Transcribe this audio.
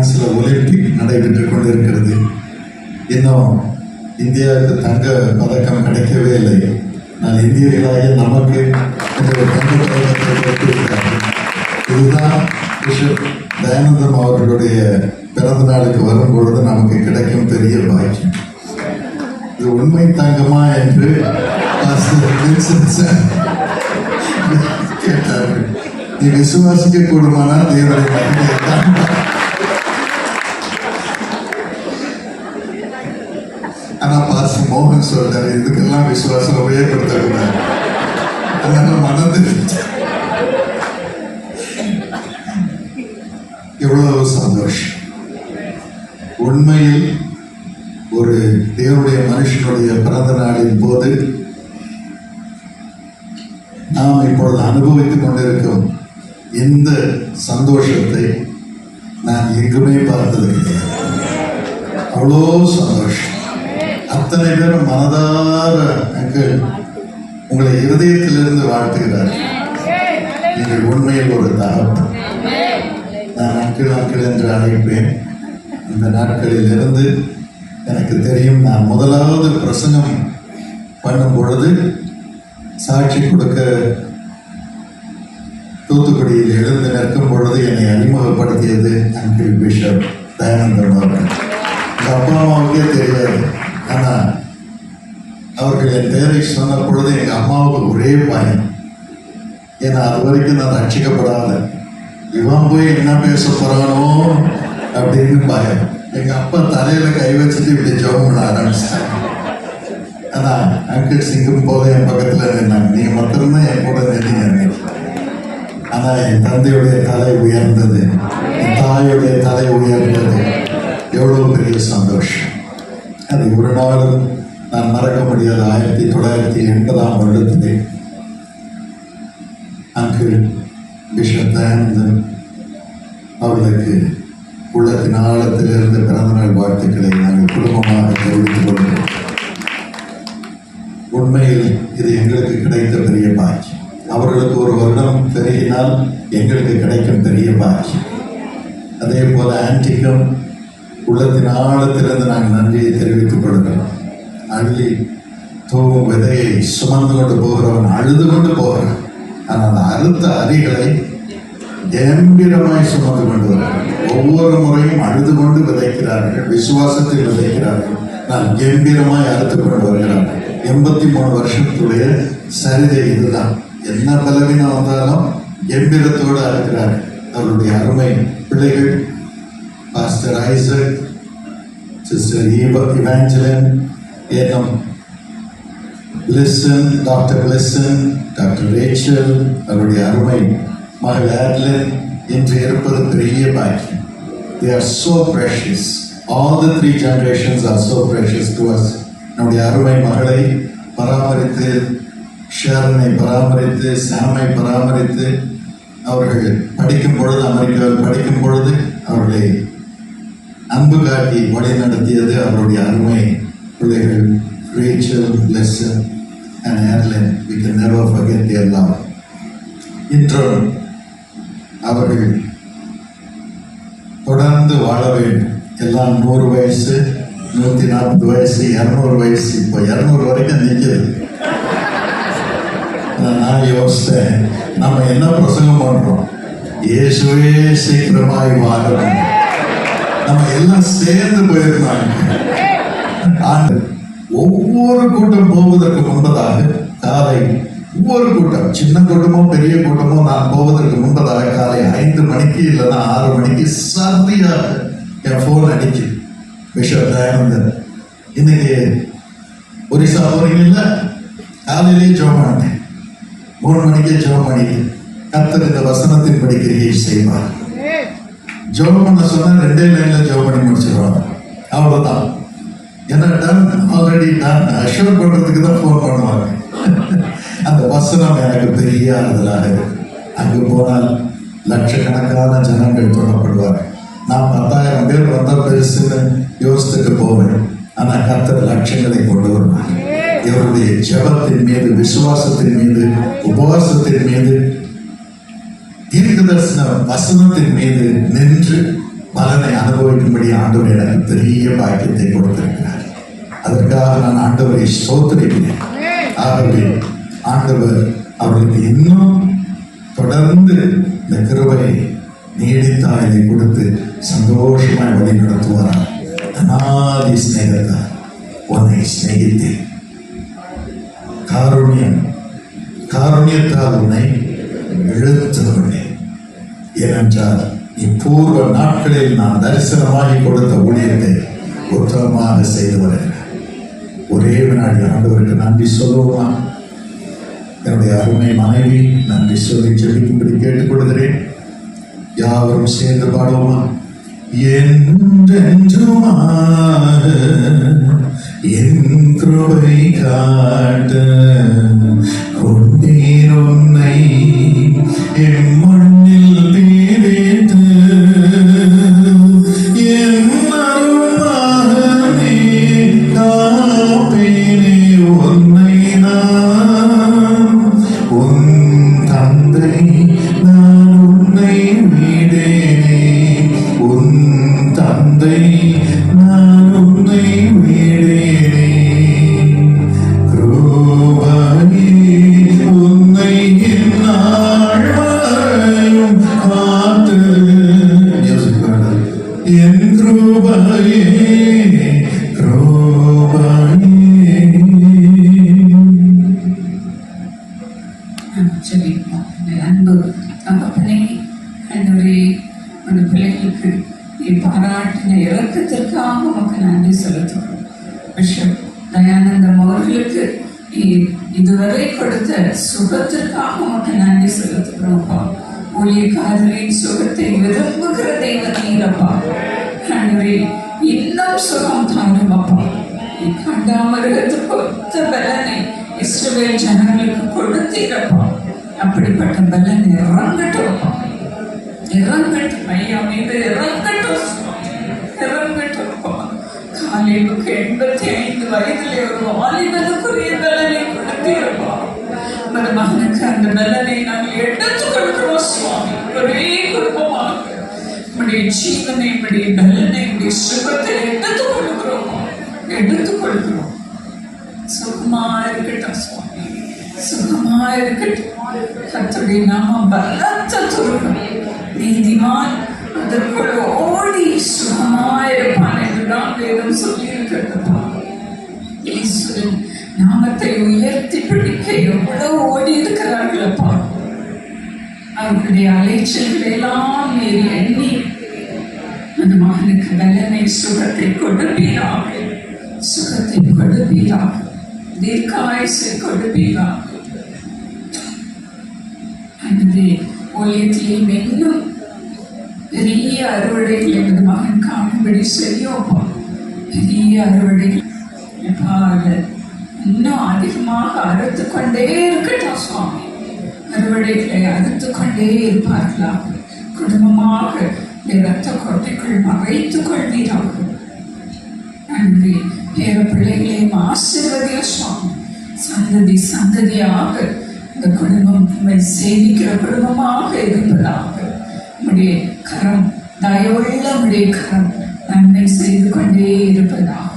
பிரான்ஸ்ல ஒலிம்பிக் நடைபெற்று கொண்டிருக்கிறது. இன்னும் இந்தியாவுக்கு தங்க பதக்கம் கிடைக்கவே இல்லை. நான் இந்தியர்களாகிய நமக்கு இந்த தங்க பதக்கத்தை இதுதான் பிஷப் தயானந்தம் அவர்களுடைய பிறந்த நாளுக்கு வரும் பொழுது நமக்கு கிடைக்கும் பெரிய பாக்கியம். இது உண்மை தங்கமா என்று கேட்டார்கள். நீ விசுவாசிக்க கூடுமானால் தேவரை தான் பாஸ்டர் சொல்றாரு இதுக்கெல்லாம் விசுவாசம் உபயோகப்படுத்தக்கூடாது. அதனால மனது எவ்வளவு சந்தோஷம். உண்மையில் ஒரு தேவனுடைய மனுஷனுடைய பிறந்த நாளின் போது நாம் இப்பொழுது அனுபவித்துக் கொண்டிருக்கும் இந்த சந்தோஷத்தை நான் எங்குமே பார்த்தது கிடையாது அவ்வளோ சந்தோஷம். அத்தனை பேரும் மனதார அங்கிள் உங்களை இருதயத்திலிருந்து வாழ்த்துகிறார். நீங்கள் உண்மையில் ஒரு தகவல் நான் அங்கிள் அங்கிள் என்று அழைப்பேன். இந்த நாட்களில் இருந்து எனக்கு தெரியும் நான் முதலாவது பிரசங்கம் பண்ணும் பொழுது சாட்சி கொடுக்க தூத்துக்குடியில் எழுந்து நிற்கும் பொழுது என்னை அறிமுகப்படுத்தியது அங்கிள் பிஷப் தயானந்தம் அவர்கள். எங்கள் அப்பா அம்மாவுக்கே தெரியாது. ஆனால் அவர்கள் என் பெயரை சொன்ன பொழுது எங்கள் அம்மாவுக்கு ஒரே பயம். ஏன்னா அது வரைக்கும் நான் ரட்சிக்கப்படாத. இவன் போய் என்ன பேச போறானோ அப்படின்னு பயம். எங்கள் அப்பா தலையில் கை வச்சுட்டு இப்படி ஜோம் பண்ண ஆரம்பிச்சிட்டாங்க ஆனால் அங்கிள் சிங்கம் போது என் பக்கத்தில் நின்னாங்க. நீங்கள் மட்டும்தான் என் கூட நின்னீங்க ஆனால் என் தந்தையுடைய தலை உயர்ந்தது. என் தாயுடைய தலை உயர்ந்தது. எவ்வளோ பெரிய சந்தோஷம். அது ஒரு நாளும் நான் மறக்க முடியாத ஆயிரத்தி தொள்ளாயிரத்தி எண்பதாம் வருடத்திலே அங்கு பிஷப் தயானந்தன் அவர்களுக்கு உள்ளத்தின் ஆழத்திலிருந்து பிறந்தநாள் வாழ்த்துக்களை நாங்கள் குடும்பமாக தெரிவித்துக் கொள்கிறோம். உண்மையில் இது எங்களுக்கு கிடைத்த பெரிய பாக்கியம். அவர்களுக்கு ஒரு வருடம் பெருகினால் எங்களுக்கு கிடைக்கும் பெரிய பாக்கியம். அதே போல ஆன்டிக்கும் உள்ளத்தின் ஆழத்திலிருந்து நாங்கள் நன்றியை தெரிவித்துக் கொள்கிறோம் அள்ளி தூவும் விதையை சுமந்து கொண்டு போகிறவன் அழுது கொண்டு போகிறான். ஆனால் அந்த அறுத்த அரிகளை கம்பீரமாய் சுமந்து கொண்டு வருகிறார்கள் ஒவ்வொரு முறையும் அழுது கொண்டு விதைக்கிறார்கள் விசுவாசத்தில் விதைக்கிறார்கள். நான் கம்பீரமாய் அறுத்து கொண்டு வருகிறார்கள் எண்பத்தி மூணு வருஷத்துடைய சரிதை இதுதான். என்ன பலவீனம் வந்தாலும் கம்பீரத்தோடு அறுக்கிறார்கள். அவருடைய அருமை பிள்ளைகள் pastor Isaac sister Eva Evangeline என்னும் Lisson doctor Lisson doctor Rachel அவருடைய அருமை மகள் ஆட்லன் இன்று இருப்பது பெரிய பாக்கியம். They are so precious. All the three generations are so precious to us. நம்முடைய அருமை மகளை பராமரித்து ஷேரனை பராமரித்து சாமை பராமரித்து அவர்கள் படிக்கும் பொழுது அமெரிக்காவில் படிக்கும் பொழுது அவர்களை அன்பு காட்டி வழி நடத்தியது அவருடைய அருமை பிள்ளைகள் Rachel Lesson and Arline we can never forget their love இன்றும் அவர்கள் தொடர்ந்து வாழ வேண்டும். எல்லாம் நூறு வயசு நூற்றி நாற்பது வயசு இரநூறு வயசு. இப்போ இரநூறு வரைக்கும் நிற்குது நான் யோசித்தேன். நம்ம என்ன பிரசங்கம் பண்ணுறோம் இயேசுவே சீக்கிரமாய் வாழணும் நம்ம எல்லாம் சேர்ந்து போயிருந்தாங்க ஒவ்வொரு கூட்டம் போவதற்கு முன்பதாக காலை ஒவ்வொரு கூட்டம் சின்ன கூட்டமோ பெரிய கூட்டமோ நான் போவதற்கு முன்பதாக காலை ஐந்து மணிக்கு இல்லைன்னா ஆறு மணிக்கு சரியாக என் ஃபோன் அடிக்கு பிஷப் தயானந்தன் இன்னைக்கு ஒரிசா போறீங்கல்ல காலையிலேயே ஜோம் பண்ணிட்டேன் மூணு மணிக்கே ஜோம் பண்ணி கத்தர் இந்த வசனத்தின் படிக்கிறீங்க செய்வார். ஜெபம் பண்ண சொன்னா ரெண்டே லைன்ல ஜெபம் பண்ணி முடிச்சிருவாங்க. அவ்வளவுதான். என்ன டன் ஆல்ரெடி டன் அஷூர் பண்றதுக்கு தான் ஃபோன் பண்ணுவாங்க. அந்த வசனம் எனக்கு பெரிய ஆறுதலாக இருக்கு. போனால் லட்சக்கணக்கான ஜனங்கள் தொடப்படுவாங்க நான் பத்தாயிரம் பேர் வந்த பெருசுன்னு யோசித்துட்டு போவேன். ஆனால் கத்தர் லட்சங்களை கொண்டு வருவாங்க இவருடைய ஜபத்தின் மீது விசுவாசத்தின் மீது உபவாசத்தின் மீது தீர்க்கதரிசன வசனத்தின் மீது நின்று பலனை அனுபவிக்கும்படி ஆண்டவர் எனக்கு பெரிய பாக்கியத்தை கொடுத்திருக்கிறார். அதற்காக நான் ஆண்டவரை சோத்திருக்கிறேன் ஆகவே ஆண்டவர் அவர்களுக்கு இன்னும் தொடர்ந்து இந்த கிருபையை நீடித்தாயை கொடுத்து சந்தோஷமாய் வழி நடத்துவாராம். அநாதி ஸ்நேகத்தார் உன்னை சிநேகித்தேன். காருண்யம் காருண்யத்தால் உன்னை இழுத்து ஏனென்றால் இப்பூர்வ நாட்களில் நான் தரிசனமாகி கொடுத்த ஊழியத்தை உத்தமமாக செய்து வருகிறேன் ஒரே வினாடி ஆண்டவருக்கு நன்றி சொல்லுவோமா? என்னுடைய அருமை மனைவி நன்றி சொல்லி ஜெபிக்கும்படி கேட்டுக்கொள்கிறேன். யாவரும் சேர்ந்து பாடுவோமா? என்றென்றுமாக என் காட்ட. தயானந்தம் இதுவரை கொடுத்த சுகத்திற்காக உனக்கு நன்றி செலுத்துகிறோம்ப்பா ஊழியக்காரரின் சுகத்தை விரும்புகிற தெய்வத்தீரப்பா நன்றி இன்னும் சுகம் தாரும் அப்பா. நீ பலனை இஸ்ரவேல் ஜனங்களுக்கு கொடுத்தீரப்பா அப்படிப்பட்ட பலன் இறங்கட்டும் இறங்கட்டும் ஐயா மீது இறங்கட்டும் காலைவுக்கு எண்பத்தி ஐந்து வயதில் ஒரு வாலிபனுக்குரிய பலனை கொடுத்தீரப்பா. அந்த மகனுக்கு அந்த பலனை நாங்கள் எடுத்து கொடுக்கிறோம் சுவாமி. ஒரே குடும்பமாக. நம்முடைய ஜீவனை நம்முடைய பலனை நம்முடைய சுகத்தை எடுத்து கொடுக்கிறோம். எடுத்து கொடுக்கிறோம். சுகமா இருக்கட்டும் சுவாமி. சுகமா இருக்கட்டும். கத்துடைய நாம பலத்த அவர்களுடைய அலைச்சல்களை எல்லாம் எண்ணி அந்த மகனுக்கு பலனை சுகத்தை கொடுப்பீராக சுகத்தை கொடுப்பீராக தீர்க்காயுசை கொடுப்பீராக அன்றே ஊழியத்திலே இன்னும் பெரிய அறுவடைகள் எனது மகன் காணும்படி செய்யோப்பா பெரிய அறுவடைகள் இன்னும் அதிகமாக அறுத்து கொண்டே இருக்கட்டும் சுவாமி அறுவடைகளை அறுத்து கொண்டே இருப்பார்களாக. குடும்பமாக இரத்த கொட்டைக்குள் மறைத்துக் கொள்வீராக. நன்றி பேர பிள்ளைகளையும் ஆசீர்வதிய சுவாமி. சந்ததி சந்ததியாக இந்த குடும்பம் உம்மை சேவிக்கிற குடும்பமாக இருப்பதாக. உம்முடைய கரம் தயவுள்ள உடைய கரம் நன்மை செய்து கொண்டே இருப்பதாக.